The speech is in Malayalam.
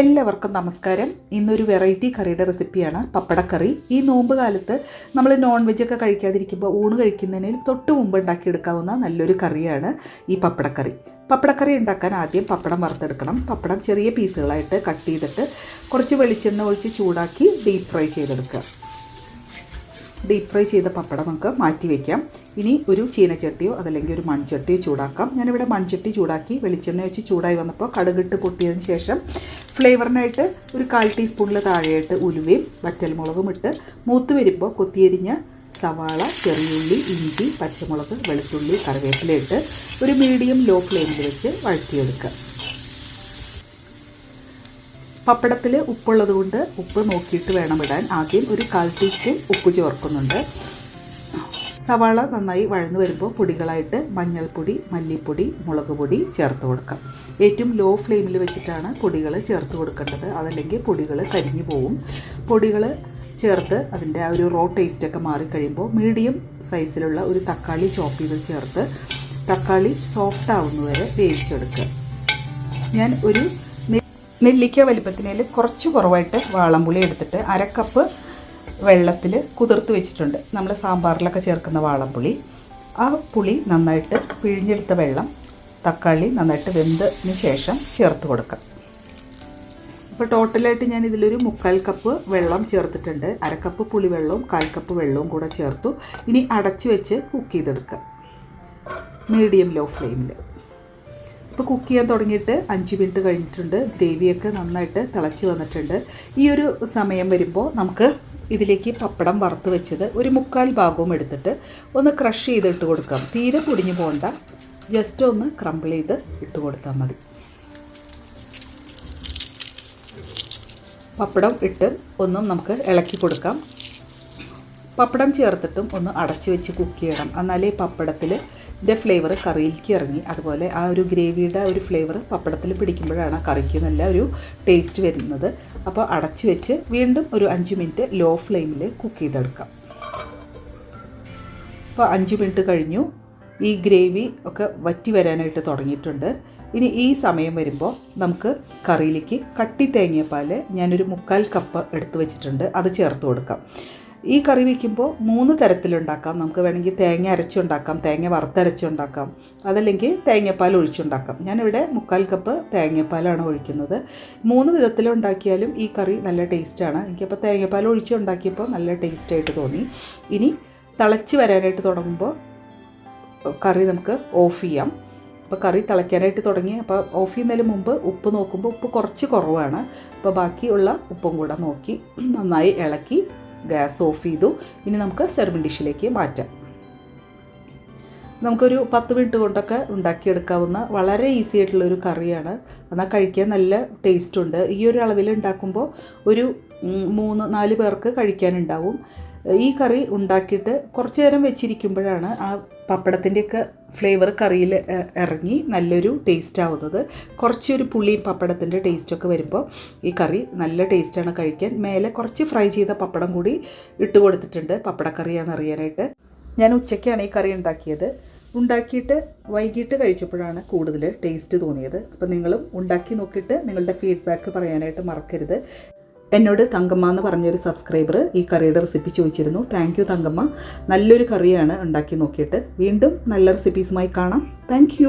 എല്ലാവർക്കും നമസ്കാരം. ഇന്നൊരു വെറൈറ്റി കറിയുടെ റെസിപ്പിയാണ് പപ്പടക്കറി. ഈ നോമ്പ് കാലത്ത് നമ്മൾ നോൺ വെജ് ഒക്കെ കഴിക്കാതിരിക്കുമ്പോൾ ഊണ് കഴിക്കുന്നതിന് തൊട്ട് മുമ്പ് ഉണ്ടാക്കിയെടുക്കാവുന്ന നല്ലൊരു കറിയാണ് ഈ പപ്പടക്കറി. പപ്പടക്കറി ഉണ്ടാക്കാൻ ആദ്യം പപ്പടം വറുത്തെടുക്കണം. പപ്പടം ചെറിയ പീസുകളായിട്ട് കട്ട് ചെയ്തിട്ട് കുറച്ച് വെളിച്ചെണ്ണ ഒഴിച്ച് ചൂടാക്കി ഡീപ് ഫ്രൈ ചെയ്തെടുക്കുക. ഡീപ്പ് ഫ്രൈ ചെയ്ത പപ്പടം നമുക്ക് മാറ്റി വയ്ക്കാം ഇനി ഒരു ചീനച്ചട്ടിയോ അതല്ലെങ്കിൽ ഒരു മൺചട്ടിയോ ചൂടാക്കാം. ഞാനിവിടെ മൺചട്ടി ചൂടാക്കി വെളിച്ചെണ്ണ വെച്ച് ചൂടായി വന്നപ്പോൾ കടുകിട്ട് പൊട്ടിയതിന് ശേഷം ഫ്ലേവറിനായിട്ട് ഒരു കാൽ ടീസ്പൂണിൽ താഴെയായിട്ട് ഉലുവയും വറ്റൽമുളകും ഇട്ട് മൂത്ത് വരുമ്പോൾ കൊത്തിയരിഞ്ഞ സവാള ചെറിയുള്ളി ഇഞ്ചി പച്ചമുളക് വെളുത്തുള്ളി കറിവേപ്പില ഇട്ട് ഒരു മീഡിയം ലോ ഫ്ലെയിമിൽ വെച്ച് വഴറ്റിയെടുക്കുക. പപ്പടത്തിൽ ഉപ്പുള്ളത് കൊണ്ട് ഉപ്പ് നോക്കിയിട്ട് വേണം ഇടാൻ. ആദ്യം ഒരു കാൽ ടീസ്പൂൺ ഉപ്പ് ചേർക്കുന്നുണ്ട്. സവാള നന്നായി വഴന്നു വരുമ്പോൾ പൊടികളായിട്ട് മഞ്ഞൾപ്പൊടി മല്ലിപ്പൊടി മുളക് പൊടി ചേർത്ത് കൊടുക്കാം. ഏറ്റവും ലോ ഫ്ലെയിമിൽ വെച്ചിട്ടാണ് പൊടികൾ ചേർത്ത് കൊടുക്കേണ്ടത്. അതല്ലെങ്കിൽ പൊടികൾ കരിഞ്ഞു പോവും. പൊടികൾ ചേർത്ത് അതിന്റെ ആ ഒരു റോ ടേസ്റ്റൊക്കെ മാറിക്കഴിയുമ്പോൾ മീഡിയം സൈസിലുള്ള ഒരു തക്കാളി ചോപ്പ് ചെയ്ത് ചേർത്ത് തക്കാളി സോഫ്റ്റ് ആവുന്നവരെ വേവിച്ചെടുക്കുക. ഞാൻ ഒരു നെല്ലിക്ക വലിപ്പത്തിനേൽ കുറച്ച് കുറവായിട്ട് വാളംപുളി എടുത്തിട്ട് അര കപ്പ് വെള്ളത്തിൽ കുതിർത്ത് വെച്ചിട്ടുണ്ട്. നമ്മൾ സാമ്പാറിലൊക്കെ ചേർക്കുന്ന വാളംപുളി. ആ പുളി നന്നായിട്ട് പിഴിഞ്ഞെടുത്ത വെള്ളം തക്കാളി നന്നായിട്ട് വെന്തതിന് ശേഷം ചേർത്ത് കൊടുക്കാം. ഇപ്പോൾ ടോട്ടലായിട്ട് ഞാൻ ഇതിലൊരു മുക്കാൽ കപ്പ് വെള്ളം ചേർത്തിട്ടുണ്ട്. അരക്കപ്പ് കപ്പ് പുളിവെള്ളവും കാൽ കപ്പ് വെള്ളവും കൂടെ ചേർത്തു. ഇനി അടച്ചു വെച്ച് കുക്ക് ചെയ്തെടുക്കാം. മീഡിയം ലോ ഫ്ലെയിമിൽ ഇപ്പോൾ കുക്ക് ചെയ്യാൻ തുടങ്ങിയിട്ട് അഞ്ച് മിനിറ്റ് കഴിഞ്ഞിട്ടുണ്ട്. ഗ്രേവിയൊക്കെ നന്നായിട്ട് തിളച്ച് വന്നിട്ടുണ്ട്. ഈ ഒരു സമയം വരുമ്പോൾ നമുക്ക് ഇതിലേക്ക് പപ്പടം വറുത്ത് വെച്ചത് ഒരു മുക്കാൽ ഭാഗവും എടുത്തിട്ട് ഒന്ന് ക്രഷ് ചെയ്തിട്ട് കൊടുക്കാം. തീരെ പൊടിഞ്ഞു പോകണ്ട ജസ്റ്റ് ഒന്ന് ക്രംബിൾ ചെയ്ത് ഇട്ട് കൊടുത്താൽ മതി. പപ്പടം ഇട്ട് ഒന്നും നമുക്ക് ഇളക്കി കൊടുക്കാം. പപ്പടം ചേർത്തിട്ടും ഒന്ന് അടച്ച് വെച്ച് കുക്ക് ചെയ്യണം. എന്നാലേ പപ്പടത്തിൽ ഇതിന്റെ ഫ്ലേവർ കറിയിലേക്ക് ഇറങ്ങി. അതുപോലെ ആ ഒരു ഗ്രേവിയുടെ ഒരു ഫ്ലേവർ പപ്പടത്തിൽ പിടിക്കുമ്പോഴാണ് കറിക്ക് നല്ല ഒരു ടേസ്റ്റ് വരുന്നത്. അപ്പോൾ അടച്ച് വെച്ച് വീണ്ടും ഒരു അഞ്ച് മിനിറ്റ് ലോ ഫ്ലെയിമിൽ കുക്ക് ചെയ്തെടുക്കാം. അപ്പോൾ അഞ്ച് മിനിറ്റ് കഴിഞ്ഞു. ഈ ഗ്രേവി ഒക്കെ വറ്റി വരാനായിട്ട് തുടങ്ങിയിട്ടുണ്ട്. ഇനി ഈ സമയം വരുമ്പോൾ നമുക്ക് കറിയിലേക്ക് കട്ടി തേങ്ങാപ്പാൽ ഞാനൊരു മുക്കാൽ കപ്പ് എടുത്തു വെച്ചിട്ടുണ്ട്. അത് ചേർത്ത് കൊടുക്കാം. ഈ കറി വയ്ക്കുമ്പോൾ മൂന്ന് തരത്തിലുണ്ടാക്കാം. നമുക്ക് വേണമെങ്കിൽ തേങ്ങ അരച്ചുണ്ടാക്കാം തേങ്ങ വറുത്തരച്ചുണ്ടാക്കാം അതല്ലെങ്കിൽ തേങ്ങാപ്പാൽ ഒഴിച്ചുണ്ടാക്കാം. ഞാനിവിടെ മുക്കാൽ കപ്പ് തേങ്ങാപ്പാലാണ് ഒഴിക്കുന്നത്. മൂന്ന് വിധത്തിലുണ്ടാക്കിയാലും ഈ കറി നല്ല ടേസ്റ്റാണ്. എനിക്കപ്പോൾ തേങ്ങാപ്പാൽ ഒഴിച്ചുണ്ടാക്കിയപ്പോൾ നല്ല ടേസ്റ്റായിട്ട് തോന്നി. ഇനി തിളച്ച് വരാനായിട്ട് തുടങ്ങുമ്പോൾ കറി നമുക്ക് ഓഫ് ചെയ്യാം. അപ്പോൾ കറി തിളയ്ക്കാനായിട്ട് തുടങ്ങി. അപ്പോൾ ഓഫ് ചെയ്യുന്നതിന് മുമ്പ് ഉപ്പ് നോക്കുമ്പോൾ ഉപ്പ് കുറച്ച് കുറവാണ്. അപ്പോൾ ബാക്കിയുള്ള ഉപ്പും കൂടെ നോക്കി നന്നായി ഇളക്കി ഗ്യാസ് ഓഫ് ചെയ്തു. ഇനി നമുക്ക് സെർവിങ് ഡിഷിലേക്ക് മാറ്റാം. നമുക്കൊരു പത്ത് മിനിറ്റ് കൊണ്ടൊക്കെ ഉണ്ടാക്കിയെടുക്കാവുന്ന വളരെ ഈസി ആയിട്ടുള്ള ഒരു കറിയാണ്. എന്നാൽ കഴിക്കാൻ നല്ല ടേസ്റ്റ് ഉണ്ട്. ഈ ഒരു അളവിൽ ഉണ്ടാക്കുമ്പോൾ ഒരു മൂന്ന് നാല് പേർക്ക് കഴിക്കാനുണ്ടാവും. ഈ കറി ഉണ്ടാക്കിയിട്ട് കുറച്ച് നേരം വെച്ചിരിക്കുമ്പോഴാണ് ആ പപ്പടത്തിന്റെയൊക്കെ ഫ്ലേവർ കറിയിൽ ഇറങ്ങി നല്ലൊരു ടേസ്റ്റ് ആവുന്നത്. കുറച്ചൊരു പുളിയും പപ്പടത്തിന്റെ ടേസ്റ്റൊക്കെ വരുമ്പോൾ ഈ കറി നല്ല ടേസ്റ്റാണ് കഴിക്കാൻ. മേലെ കുറച്ച് ഫ്രൈ ചെയ്ത പപ്പടം കൂടി ഇട്ട് കൊടുത്തിട്ടുണ്ട് പപ്പടക്കറിയാണെന്ന് അറിയാനായിട്ട്. ഞാൻ ഉച്ചയ്ക്കാണ് ഈ കറി ഉണ്ടാക്കിയത്. ഉണ്ടാക്കിയിട്ട് വൈകിട്ട് കഴിച്ചപ്പോഴാണ് കൂടുതൽ ടേസ്റ്റ് തോന്നിയത്. അപ്പോൾ നിങ്ങളും ഉണ്ടാക്കി നോക്കിയിട്ട് നിങ്ങളുടെ ഫീഡ്ബാക്ക് പറയാനായിട്ട് മറക്കരുത്. എന്നോട് തങ്കമ്മ എന്ന് പറഞ്ഞൊരു സബ്സ്ക്രൈബർ ഈ കറിയുടെ റെസിപ്പി ചോദിച്ചിരുന്നു. Thank you Thankamma. നല്ലൊരു കറിയാണ് ഉണ്ടാക്കി നോക്കിയിട്ട്. വീണ്ടും നല്ല റെസിപ്പീസുമായി കാണാം. താങ്ക്